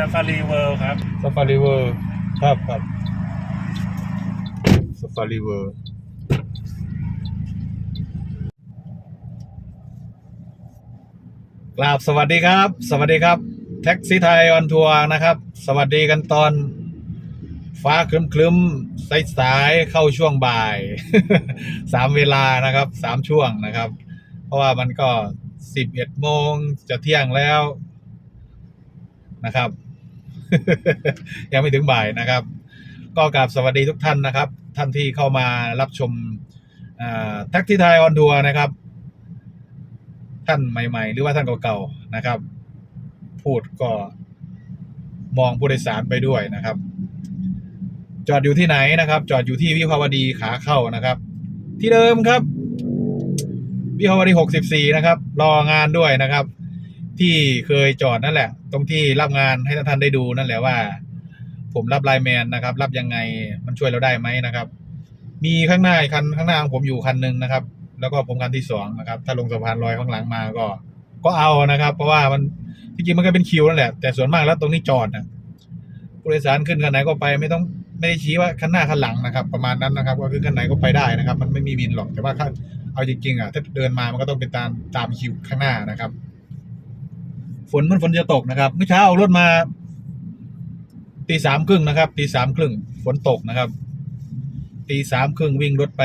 ซาฟารีเวิลด์ครับ ซาฟารีเวอร์ครับครับซาฟารีเวอร์กราบสวัสดีครับ สวัสดีครับ แท็กซี่ไทยออนทัวร์นะครับ สวัสดีกันตอน ฟ้าครึ้มครึ้มสายสายเข้าช่วงบ่าย สามเวลานะครับสามช่วงนะครับ เพราะว่ามันก็สิบเอ็ดโมงจะเที่ยงแล้วนะครับ ยังไม่ถึงบ่ายนะครับ ก็กราบสวัสดีทุกท่านนะครับ ท่านที่เข้ามารับชมแท็กที่ไทยออนทัวร์นะครับ ท่านใหม่ ๆ หรือว่าท่านเก่าๆนะครับ พูดก็มองผู้โดยสารไปด้วยนะครับ จอดอยู่ที่ไหนนะครับ จอดอยู่ที่วิภาวดีขาเข้านะครับ ที่เดิมครับวิภาวดีหกสิบสี่นะครับ รองานด้วยนะครับ ที่เคยจอดนั่นแหละ ตรงที่รับงานให้ท่านได้ดูนั่นแหละว่า ผมรับไลน์แมนนะครับ รับยังไงมันช่วยเราได้ไหมนะครับ มีข้างหน้าคันข้างหน้าของผมอยู่คันหนึ่งนะครับ แล้วก็ผมคันที่สองนะครับ ถ้าลงสะพานลอยข้างหลังมาก็ ก็เอานะครับ เพราะว่ามันที่จริงมันก็เป็นคิวนั่นแหละแต่ส่วนมากแล้วตรงนี้จอดนะผู้โดยสารขึ้นคันไหนก็ไปไม่ต้องไม่ได้ชี้ว่าคันหน้าคันหลังนะครับ ประมาณนั้นนะครับ ก็คือคันไหนก็ไปได้นะครับ มันไม่มีวินหรอกแต่ว่าถ้าเอาจริงๆอะถ้าเดินมามันก็ต้องเป็นตามตามคิวข้างหน้านะครับ ฝนมันฝนจะตกนะครับเมื่อเช้าเอารถมาตีสามครึ่งนะครับตีสามครึ่งฝนตกนะครับตีสามครึ่งวิ่งรถไป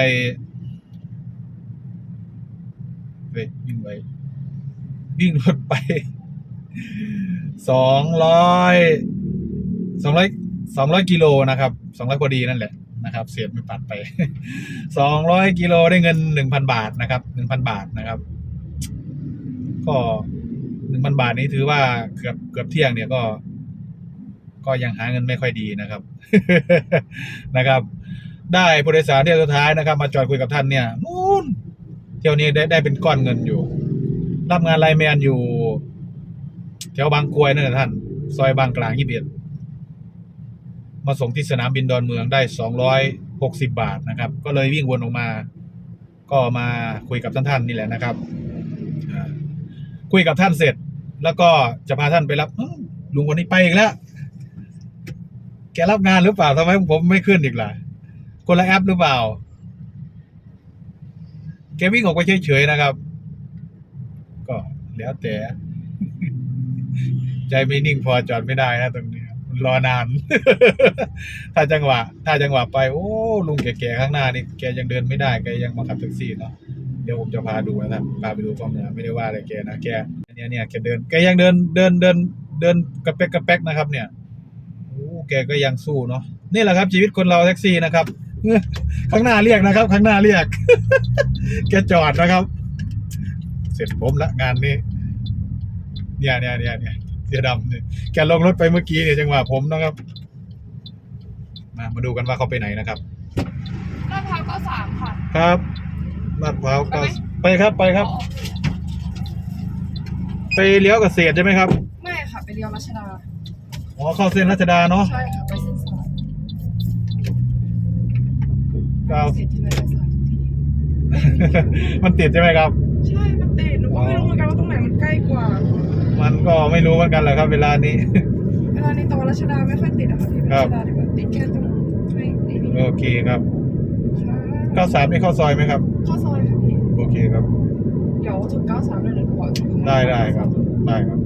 เฮ้ยวิ่งไปวิ่งรถไปสองร้อยสองร้อยสองร้อยกิโลนะครับสองร้อยพอดีนั่นแหละนะครับเสียดไม่ปัดไปสองร้อยกิโลได้เงินหนึ่งพันบาทนะครับหนึ่งพันบาทนะครับ ก็ หนึ่งพันบาทนี้ถือว่าเกือบเกือบเที่ยงเนี่ยก็ ก็ยังหาเงินไม่ค่อยดีนะครับ นะครับ ได้ผู้โดยสารเที่ยวสุดท้ายนะครับ มาจอดคุยกับท่านเนี่ยนู่นเที่ยวนี้ได้ได้เป็นก้อนเงินอยู่ รับงานไลแมนอยู่แถวบางกรวยนั่นแหละท่าน ซอยบางกลางยี่สิบเอ็ดมาส่งที่สนามบินดอนเมืองได้สองร้อยหกสิบาทนะครับ ก็เลยวิ่งวนออกมา ก็มาคุยกับท่านท่านนี่แหละนะครับ คุยกับท่านเสร็จ แล้วก็จะพาท่านไปรับลุงคนนี้ไปอีกแล้ว แกรับงานหรือเปล่าทำไมผมไม่ขึ้นอีกล่ะ คนละแอปหรือเปล่า แกวิ่งออกไปเฉยๆนะครับ ก็แล้วแต่ ใจไม่นิ่งพอจอดไม่ได้นะตรงนี้มันรอนาน ถ้าจังหวะ ถ้าจังหวะไป โอ้ ลุงแก่ๆข้างหน้านี่ แกยังเดินไม่ได้ แกยังมาขับแท็กซี่เนาะ เดี๋ยวผมจะพาดูนะครับพาไปดูกล้องเนี่ยไม่ได้ว่าอะไรแกนะแกเนี่ยเนี่ยแกเดินแกยังเดินเดินเดินเดินกระเป๊กกระเป๊กนะครับ เนี่ยโอ้แกก็ยังสู้เนาะนี่แหละครับ ชีวิตคนเราแท็กซี่นะครับข้างหน้าเรียกนะครับ ข้างหน้าเรียก แกจอดนะครับ เสร็จผมละงานนี้เนี่ยเนี่ยเนี่ยเนี่ยเสียดำเนี่ยแกลงรถไปเมื่อกี้เนี่ยจังหวะผมนะครับ มามาดูกันว่าเขาไปไหนนะครับลาดพร้าวก็สามค่ะ ครับ ลาดพร้าวก็ไปครับไปครับ ไปเลี้ยวเกษตรใช่ไหมครับไม่ค่ะ ไปเรียวรัชดา อ๋อเข้าเส้นรัชดาเนาะใช่ค่ะ ไปเส้นสายก็เอาเสร็จที่ไหนก็สายทุกที มันติดใช่ไหมครับ ใช่ มันติดหนูก็ไม่รู้เหมือนกันว่าตรงไหนมันใกล้กว่ามันก็ไม่รู้เหมือนกันแหละครับ เวลานี้ เวลานี้ตอนรัชดาไม่ค่อยติดอะค่ะที่ครัรับชดาดีกว่าติดแค่ตรงไม่นี่นี่ โอเคครับใช่ เก้าสามนี่เข้าซอยไหมครับเข้าซอยค่ะพี่ โอเคครับ เดี๋ยวถึงเก้าสามเลยเดี๋ยวหนูบอกถึงได้ได้ครับ ได้ครับ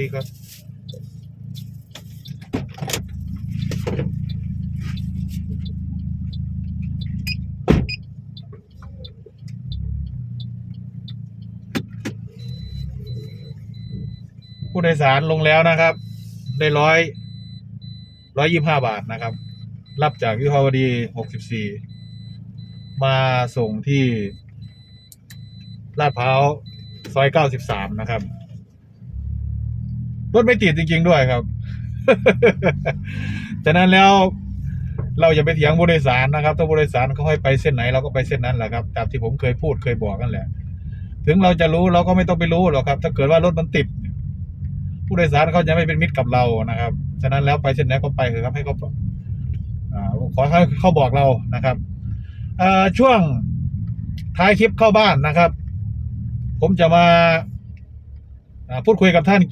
ดีครับผู้โดยสารลงแล้วนะครับ ได้ร้อยร้อยยี่ห้าบาทนะครับ รับจากวิภาวดีหกสิบสี่มาส่งที่ลาดพร้าวซอยเก้าสิบสามนะครับ รถไม่ติดจริง ๆ ด้วยครับ ฉะนั้นแล้วเราอย่าไปเถียงผู้โดยสารนะครับ ถ้าผู้โดยสารเขาให้ไปเส้นไหนเราก็ไปเส้นนั้นแหละครับ ตามที่ผมเคยพูดเคยบอกกันแหละ ถึงเราจะรู้เราก็ไม่ต้องไปรู้หรอกครับ ถ้าเกิดว่ารถมันติด ผู้โดยสารเขาจะไม่เป็นมิตรกับเรานะครับ ฉะนั้นแล้วไปเส้นไหนก็ไปเถอะครับให้เขาขอให้เขาบอกเรานะครับอช่วงท้ายคลิปเข้าบ้านนะครับ ผมจะมาพูดคุยกับท่าน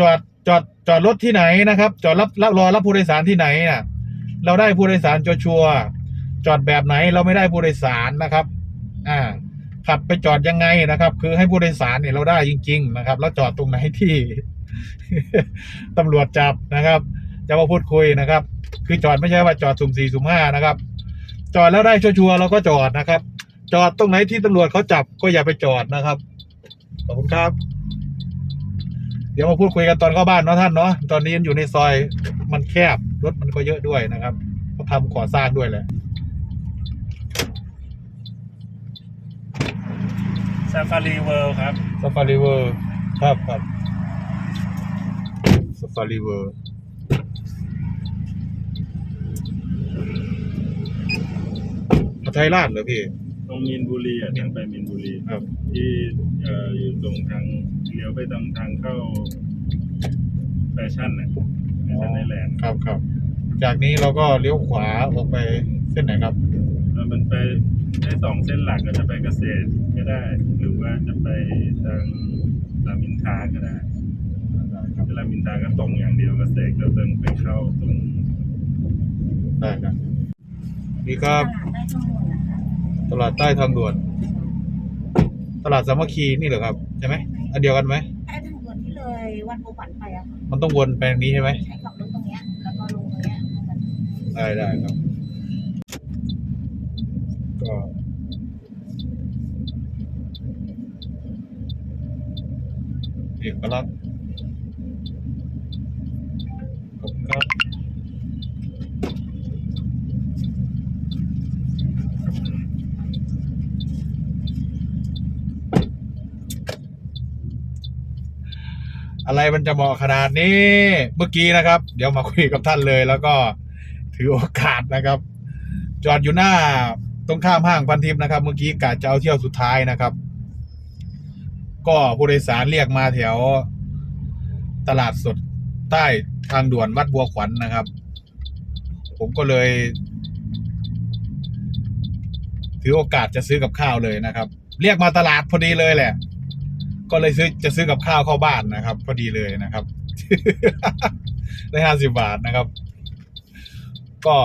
จอดจอดจอดรถที่ไหนนะครับ จอดรับรับรอรับผู้โดยสารที่ไหนน่ะเราได้ผู้โดยสารชัวร์จอดแบบไหนเราไม่ได้ผู้โดยสารนะครับ อ่า ขับไปจอดยังไงนะครับ คือให้ผู้โดยสารเนี่ยเราได้จริง ๆ นะครับ แล้วจอดตรงไหนที่ตำรวจจับนะครับ จะมาพูดคุยนะครับ คือจอดไม่ใช่ว่าจอดสุ่มสี่สุ่มห้านะครับ จอดแล้วได้ชัวร์เราก็จอดนะครับ จอดตรงไหนที่ตำรวจเขาจับก็อย่าไปจอดนะครับขอบคุณครับ เดี๋ยวมาพูดคุยกันตอนเข้าบ้านเนาะท่านเนาะตอนนี้อยู่ในซอยมันแคบรถมันก็เยอะด้วยนะครับเขาทำก่อสร้างด้วยแหละซาฟารีเวิลด์ครับซ a ฟารีเวอร์ครับครับซ a ฟารีเวอร์ไทยราชเหรอพี่ ตรงมีนบุรีอะทางไปมีนบุรีครับ ที่เอ่ออยู่ตรงทาง เลี้ยวไปตรงทางเข้าแฟชั่นน่ะแฟชั่นไอแลนด์ครับครับ จากนี้เราก็เลี้ยวขวาออกไปเส้นไหนครับแล้วมันไปได้สองเส้นหลักก็จะไปเกษตรก็ได้ หรือว่าจะไปทางรามอินทราก็ได้ได้ครับรามอินทราก็ตรงอย่างเดียวเกษตรแล้วเดินไปเข้าตรงได้ครับนี่ครับตลาดได้ทั้งหมดนะคะตลาดใต้ทางด่วน ตลาดสามัคคีนี่เหรอครับ ใช่ไหม อันเดียวกันไหมได้ทางด่วนที่เลยวันโพฝันไปอะค่ะมันต้องวนไปทางนี้ใช่ไหมใช้ขับรถตรงเนี้ยแล้วก็ลงตรงเนี้ยให้มันได้ได้ครับ ก็เอกลักษณ์ขอบคุณครับ อะไรมันจะเหมาะขนาดนี้ เมื่อกี้นะครับ เดี๋ยวมาคุยกับท่านเลย แล้วก็ถือโอกาสนะครับ จอดอยู่หน้าตรงข้ามห้างพันทิพย์นะครับ เมื่อกี้กะจะเอาเที่ยวสุดท้ายนะครับ ก็ผู้โดยสารเรียกมาแถว ตลาดสดใต้ทางด่วนวัดบัวขวัญนะครับ ผมก็เลย ถือโอกาสจะซื้อกับข้าวเลยนะครับ เรียกมาตลาดพอดีเลยแหละ ก็เลยซื้อจะซื้อกับข้าวเข้าบ้านนะครับ พอดีเลยนะครับ ได้ห้าสิบบาทนะครับ ก็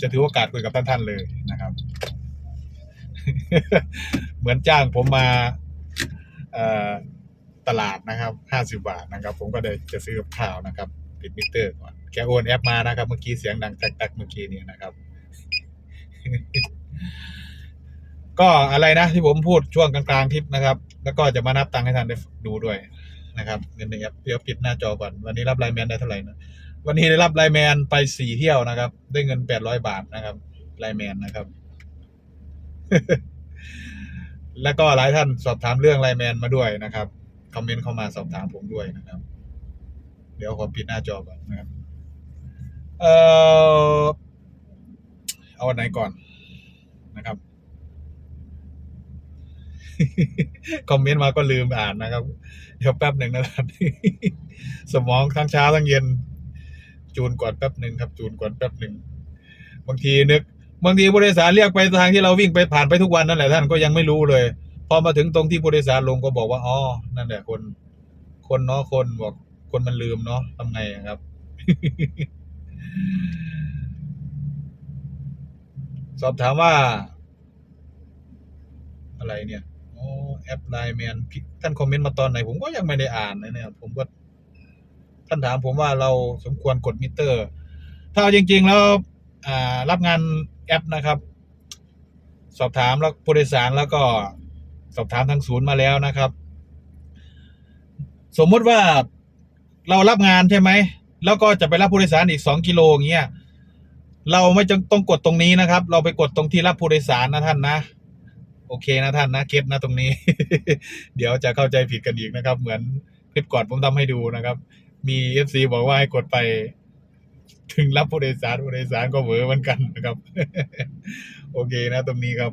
จะถือโอกาสคุยกับท่านท่านๆเลยนะครับ เหมือนจ้างผมมาตลาดนะครับห้าสิบาทนะครับ ผมก็เลยจะซื้อกับข้าวนะครับปิดมิเตอร์ก่อนแกโอนแอปมานะครับ เมื่อกี้เสียงดังแตกๆเมื่อกี้นี้นะครับ ก็อะไรนะที่ผมพูดช่วงกลางๆทริปนะครับ แล้วก็จะมานับตังค์ให้ท่านได้ดูด้วยนะครับเงินในแอปเดี๋ยวปิดหน้าจอก่อนวันนี้รับไลน์แมนได้เท่าไหร่นะวันนี้ได้รับไลน์แมนไปสี่เที่ยวนะครับ ได้เงินแปดร้อยบาทนะครับไลน์แมนนะครับ แล้วก็หลายท่านสอบถามเรื่องไลน์แมนมาด้วยนะครับคอมเมนต์เข้ามาสอบถามผมด้วยนะครับ เดี๋ยวขอปิดหน้าจอก่อนนะครับ เอ่อเอาอันไหนก่อนนะครับ คอมเมนต์มาก็ลืมอ่านนะครับ เดี๋ยวแป๊บหนึ่งนะครับ สมองทั้งเช้าทั้งเย็น จูนก่อนแป๊บหนึ่งครับ จูนก่อนแป๊บหนึ่งบางทีนึก บางทีผู้โดยสารเรียกไปทางที่เราวิ่งไปผ่านไปทุกวันนั่นแหละท่านก็ยังไม่รู้เลย พอมาถึงตรงที่ผู้โดยสารลงก็บอกว่าอ๋อนั่นแหละคน คนเนาะคนบอกคนมันลืมเนาะทำไงครับสอบถามว่า อะไรเนี่ย แอปไลน์แมนท่านคอมเมนต์มาตอนไหน ผมก็ยังไม่ได้อ่านเลยเนี่ยผมก็ท่านถามผมว่าเราสมควรกดมิเตอร์ ถ้าเอาจริง ๆ แล้วอ่ารับงานแอปนะครับ สอบถามแล้วผู้โดยสารแล้วก็สอบถามทางศูนย์มาแล้วนะครับ สมมุติว่าเรารับงานใช่ไหม แล้วก็จะไปรับผู้โดยสารอีกสองกิโลอย่างเงี้ยเราไม่จำต้องกดตรงนี้นะครับ เราไปกดตรงที่รับผู้โดยสารนะท่านนะ โอเคนะท่านนะเก็ตนะตรงนี้ เดี๋ยวจะเข้าใจผิดกันอีกนะครับ เหมือนคลิปก่อนผมทำให้ดูนะครับ มีเอฟซีบอกว่าให้กดไป ถึงรับผู้โดยสารผู้โดยสารก็เหวอเหมือนกันนะครับ โอเคนะตรงนี้ครับ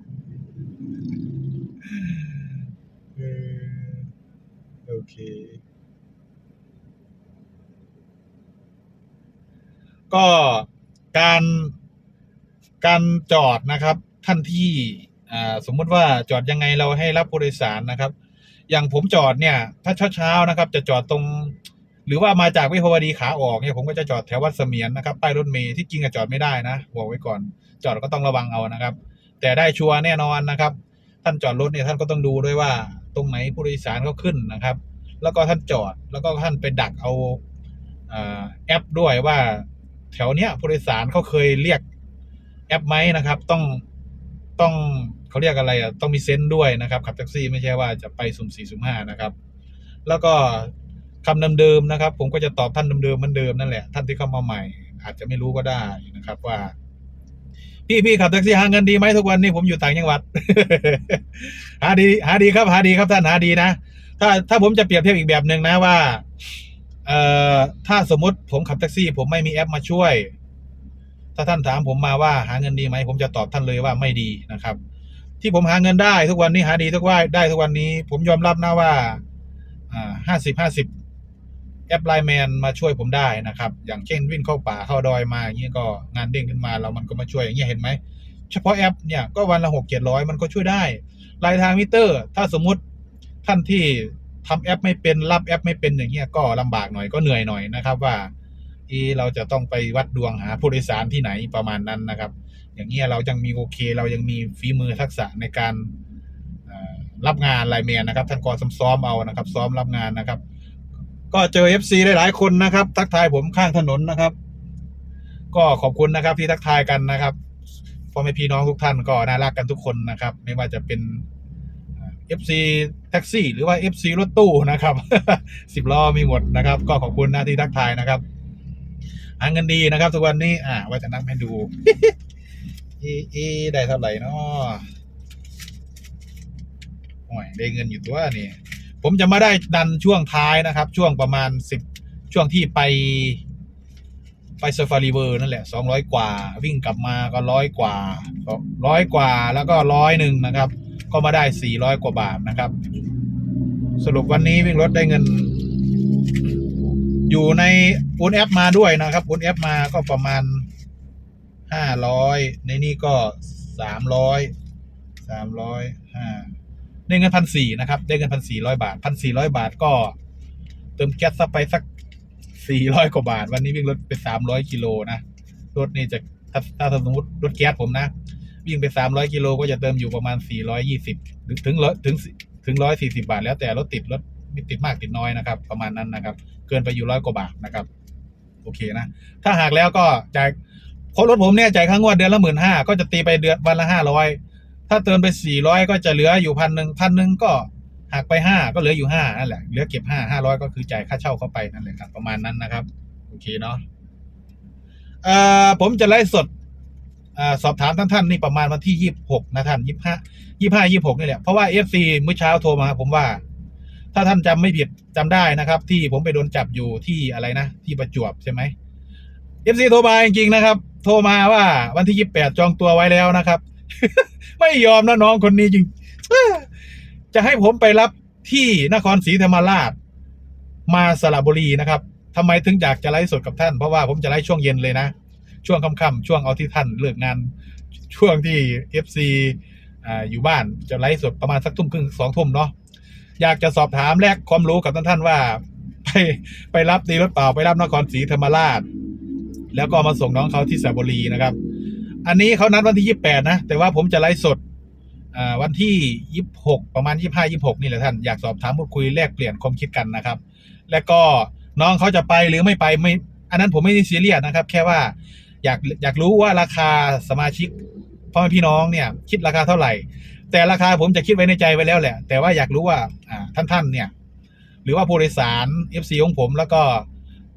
โอเค ก็การการจอดนะครับ ท่านที่ อ่าสมมุติว่าจอดยังไงเราให้รับผู้โดยสารนะครับ อย่างผมจอดเนี่ย ถ้าเช้าๆนะครับ จะจอดตรง หรือว่ามาจากวิภาวดีขาออกเนี่ยผมก็จะจอดแถววัดเสมียนนะครับป้ายรถเมล์ที่จริงอะจอดไม่ได้นะบอกไว้ก่อน จอดก็ต้องระวังเอานะครับ แต่ได้ชัวร์แน่นอนนะครับ ท่านจอดรถเนี่ยท่านก็ต้องดูด้วยว่า ตรงไหนผู้โดยสารเขาขึ้นนะครับ แล้วก็ท่านจอดแล้วก็ท่านไปดักเอาอ่าแอปด้วยว่าแถวเนี้ยผู้โดยสารเขาเคยเรียกแอปไหมนะครับ ต้องต้อง เขาเรียกอะไรอะต้องมีเซนต์ด้วยนะครับขับแท็กซี่ไม่ใช่ว่าจะไปสุ่มสี่สุ่มห้านะครับ แล้วก็คำเดิมๆนะครับ ผมก็จะตอบท่านเดิมๆมือนเดิมนั่นแหละ ท่านที่เข้ามาใหม่ อาจจะไม่รู้ก็ได้นะครับว่า พี่พี่ขับแท็กซี่หาเงินดีไหมทุกวันนี้ผมอยู่ต่างจังหวัด หาดีหาดีครับหาดีครับท่านหาดีนะถ้าถ้าผมจะเปรียบเทียบอีกแบบหนึ่งนะว่าเอ่อถ้าสมมติผมขับแท็กซี่ ผมไม่มีแอปมาช่วย ถ้าท่านถามผมมาว่าหาเงินดีไหมผมจะตอบท่านเลยว่าไม่ดีนะครับ ที่ผมหาเงินได้ทุกวันนี้หาดีทุกวันได้ทุกวันนี้ ผมยอมรับนะว่าห้าสิบห้าสิบแอปไลน์แมนมาช่วยผมได้นะครับ อย่างเช่นวิ่งเข้าป่าเข้าดอยมาอย่างนี้ก็งานเด้งขึ้นมาแล้วมันก็มาช่วยอย่างเงี้ยเห็นไหมเฉพาะแอปเนี่ยก็วันละหกเจ็ดร้อยมันก็ช่วยได้รายทางมิเตอร์ ถ้าสมมุติท่านที่ทำแอปไม่เป็นรับแอปไม่เป็นอย่างเงี้ยก็ลำบากหน่อยก็เหนื่อยหน่อยนะครับว่า อีเราจะต้องไปวัดดวงหาผู้โดยสารที่ไหนประมาณนั้นนะครับ อย่างเงี้ยเรายังมีโอเค เรายังมีฝีมือทักษะในการรับงานไลน์แมนนะครับท่านก็ซ้อมเอานะครับ ซ้อมรับงานนะครับ ก็เจอ FC หลายๆคนนะครับ ทักทายผมข้างถนนนะครับ ก็ขอบคุณนะครับที่ทักทายกันนะครับพ่อแม่พี่น้องทุกท่านก็น่ารักกันทุกคนนะครับ ไม่ว่าจะเป็นเอฟซีแท็กซี่ หรือว่า FC รถตู้นะครับสิบล้อมีหมดนะครับ ก็ขอบคุณนะที่ทักทายนะครับหาเงินดีนะครับ ทุกวันนี้ อ่าว่าจะนับให้ดู อีอีได้เท่าไหร่นาะโอ้ยได้เงินอยู่ตัวนี่ผมจะมาได้ดันช่วงท้ายนะครับ ช่วงประมาณสิบช่วงที่ไป ไปเซฟารีเวอร์นั่นแหละสองร้อยกว่า วิ่งกลับมาก็ร้อยกว่าร้อยกว่าแล้วก็ร้อยหนึ่งนะครับ ก็มาได้สี่ร้อยกว่าบาทนะครับ สรุปวันนี้วิ่งรถได้เงิน อยู่ในโอนแอปมาด้วยนะครับโอนแอปมาก็ประมาณ ห้าร้อยในนี่ก็สามร้อยสามร้อยห้าได้เงินพันสี่นะครับ ได้เงินพันสี่ร้อยบาทพันสี่ร้อยบาทก็ เติมแก๊สไปสักสี่ร้อยกว่าบาท วันนี้วิ่งรถไปสามร้อยกิโลนะรถนี่จะถ้าถ้าสมมติรถแก๊สผมนะ วิ่งไปสามร้อยกิโลก็จะเติมอยู่ประมาณสี่ร้อยยี่สิบถึงร้อยถึงถึงร้อยสี่สิบาท แล้วแต่รถติดรถไม่ติดมากติดน้อยนะครับ ประมาณนั้นนะครับ เกินไปอยู่ร้อยกว่าบาทนะครับ โอเคนะ ถ้าหากแล้วก็จ่าย เพราะรถผมเนี่ยจ่ายค่างวดเดือนละหมื่นห้าก็จะตีไปเดือนวันละห้าร้อยถ้าเติมไปสี่ร้อยก็จะเหลืออยู่พันหนึ่งพันหนึ่งก็หักไปห้าก็เหลืออยู่ห้านั่นแหละเหลือเก็บห้าห้าร้อยก็คือจ่ายค่าเช่าเข้าไปนั่นแหละครับ ประมาณนั้นนะครับโอเคเนาะเอ่อผมจะไลฟ์สดอสอบถามท่านท่านนี่ประมาณวันที่ยี่สิบหกนะท่านยี่ห้ายี่ห้ายี่หกนี่แหละเพราะว่าเอฟซีเมื่อเช้าโทรมาผมว่า ถ้าท่านจำไม่ผิดจำได้นะครับ ที่ผมไปโดนจับอยู่ที่อะไรนะที่ประจวบใช่ไหมเอฟซีโทรมาจริงๆนะครับ โทรมาว่า วันที่ยี่แปดจองตัวไว้แล้วนะครับ ไม่ยอมนะน้องคนนี้จริงจะให้ผมไปรับที่นครศรีธรรมราช มาสระบุรีนะครับทำไมถึงอยากจะไลฟ์สดกับท่าน เพราะว่าผมจะไลฟ์ช่วงเย็นเลยนะ ช่วงค่ำๆช่วงเอาที่ท่านเลิกงาน ช่วงที่เอฟซีอยู่บ้านจะไลฟ์สดประมาณสักทุ่มครึ่งสองทุ่มเนาะอยากจะสอบถามแลกความรู้กับท่านท่านว่า ไปไปรับตีรถเปล่าไปรับนครศรีธรรมราช แล้วก็มาส่งน้องเขาที่สระบุรีนะครับ อันนี้เขานัดวันที่ยี่แปดนะ แต่ว่าผมจะไลฟ์สดอ่าวันที่ยี่หกประมาณยี่ห้ายี่หกนี่แหละท่าน อยากสอบถามพูดคุยแลกเปลี่ยนความคิดกันนะครับ แล้วก็น้องเขาจะไปหรือไม่ไปไม่ อันนั้นผมไม่ได้ซีเรียสนะครับ แค่ว่าอยากอยากรู้ว่าราคาสมาชิกพ่อแม่พี่น้องเนี่ยคิดราคาเท่าไหร่ แต่ราคาผมจะคิดไว้ในใจไว้แล้วแหละ แต่ว่าอยากรู้ว่าอ่าท่านท่านๆเนี่ย หรือว่าผู้โดยสาร FC ของผมแล้วก็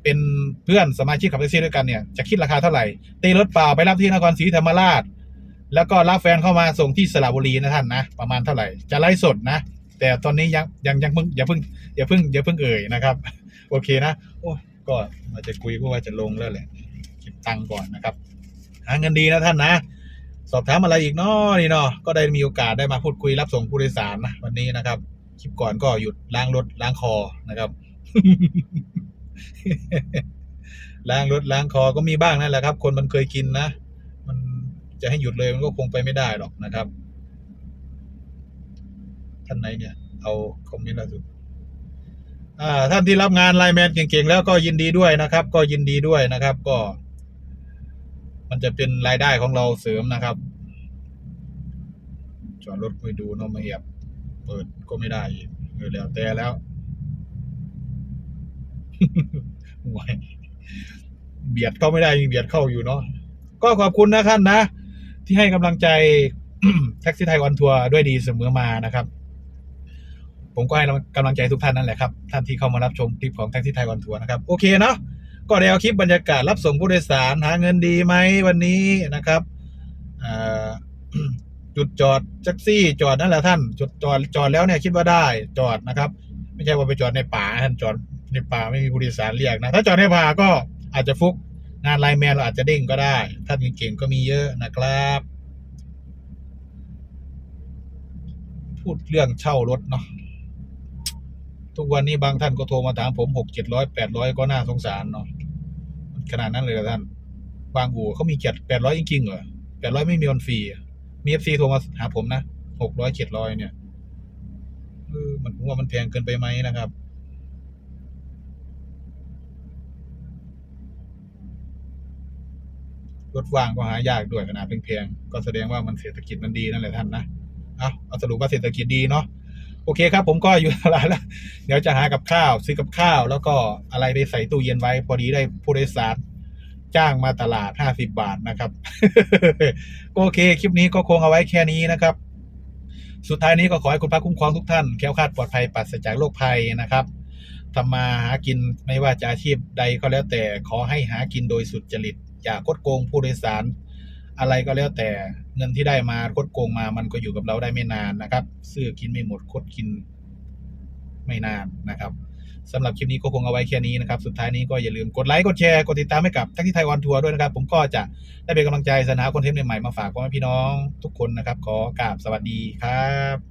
เป็นเพื่อนสมาชิกขับแท็กซี่ด้วยกันเนี่ยจะคิดราคาเท่าไหร่ ตีรถเปล่าไปรับที่นครศรีธรรมราช แล้วก็รับแฟนเข้ามาส่งที่สระบุรีนะท่านนะ ประมาณเท่าไหร่จะไล่สดนะ แต่ตอนนี้ยังยังยังเพิ่งอย่าเพิ่งอย่าเพิ่งอย่าเพิ่งเอ่ยนะครับ โอเคนะโอ้ก็มาจะคุยเพราะว่าจะลงแล้วแหละเก็บตังค์ก่อนนะครับ หาเงินดีนะท่านนะสอบถามอะไรอีกเนาะนี่เนาะก็ได้มีโอกาสได้มาพูดคุยรับส่งผู้โดยสารนะวันนี้นะครับ คลิปก่อนก็หยุดล้างรถล้างคอนะครับ ล้างรถล้างคอก็มีบ้างนั่นแหละครับ คนมันเคยกินนะ มันจะให้หยุดเลยมันก็คงไปไม่ได้หรอกนะครับ ท่านไหนเนี่ย เอาคอมเมนต์ล่าสุดอ่าท่านที่รับงานไลน์แมนเก่งๆแล้วก็ยินดีด้วยนะครับ ก็ยินดีด้วยนะครับ ก็ มันจะเป็นรายได้ของเราเสริมนะครับ จอดรถไม่ดูนอมาเอียบ เปิดก็ไม่ได้เออแล้วแต่แล้ว เบียดเข้าไม่ได้ยังเบียดเข้าอยู่เนาะก็ขอบคุณนะท่านนะ ที่ให้กำลังใจแท็กซี่ไทยวันทัวร์ด้วยดีเสมอมานะครับ ผมก็ให้กำลังใจทุกท่านนั่นแหละครับ ท่านที่เข้ามารับชมคลิปของแท็กซี่ไทยวันทัวร์นะครับโอเคเนาะก็ได้เอาคลิปบรรยากาศรับส่งผู้โดยสารหาเงินดีไหมวันนี้นะครับจุดจอดแท็กซี่ จอดนั่นแหละท่าน จุดจอดจอดแล้วเนี่ยคิดว่าได้จอดนะครับ ไม่ใช่ว่าไปจอดในป่าท่านจอดในป่าไม่มีผู้โดยสารเรียกนะ ถ้าจอดในป่าก็อาจจะฟุกงานไลน์แมนเราอาจจะเด้งก็ได้ท่านเก่งๆก็มีเยอะนะครับ พูดเรื่องเช่ารถเนาะทุกวันนี้บางท่านก็โทรมาถามผมหกเจ็ดร้อยแปดร้อยก็น่าสงสารเนาะขนาดนั้นเลยท่าน บางอู่เขามีเจ็ดแปดร้อยจริงๆเหรอแปดร้อยไม่มีวันฟรีมีเอฟซีโทรมาหาผมนะหกร้อยเจ็ดร้อยเนี่ย เออมันผมว่ามันแพงเกินไปไหมนะครับรถว่างก็หายากด้วยขนาดแพงๆก็แสดงว่ามันเศรษฐกิจมันดีนั่นแหละท่านนะเอาเอาสรุปว่าเศรษฐกิจดีเนาะโอเคครับ ผมก็อยู่ตลาดแล้ว เดี๋ยวจะหากับข้าวซื้อกับข้าว แล้วก็อะไรไปใส่ตู้เย็นไว้ พอดีได้ผู้โดยสารจ้างมาตลาดห้าสิบบาทนะครับก็โอเค คลิปนี้ก็คงเอาไว้แค่นี้นะครับ สุดท้ายนี้ก็ขอให้คุณพระคุ้มครองทุกท่านแค้วคลาดปลอดภัยปราศจากโรคภัยนะครับทำมาหากินไม่ว่าจะอาชีพใดก็แล้วแต่ขอให้หากินโดยสุดจริต อย่าคดโกงผู้โดยสาร อะไรก็แล้วแต่เงินที่ได้มาคดโกงมามันก็อยู่กับเราได้ไม่นานนะครับ ซื้อกินไม่หมดคดกินไม่นานนะครับ สำหรับคลิปนี้ก็คงเอาไว้แค่นี้นะครับ สุดท้ายนี้ก็อย่าลืมกดไลค์ กดแชร์ กดติดตามให้กับทักที่ไทยออนทัวร์ด้วยนะครับ ผมก็จะได้เป็นกำลังใจสรรหาคอนเทนต์ใหม่ๆมาฝากพ่อแม่พี่น้องทุกคนนะครับ ขอกราบสวัสดีครับ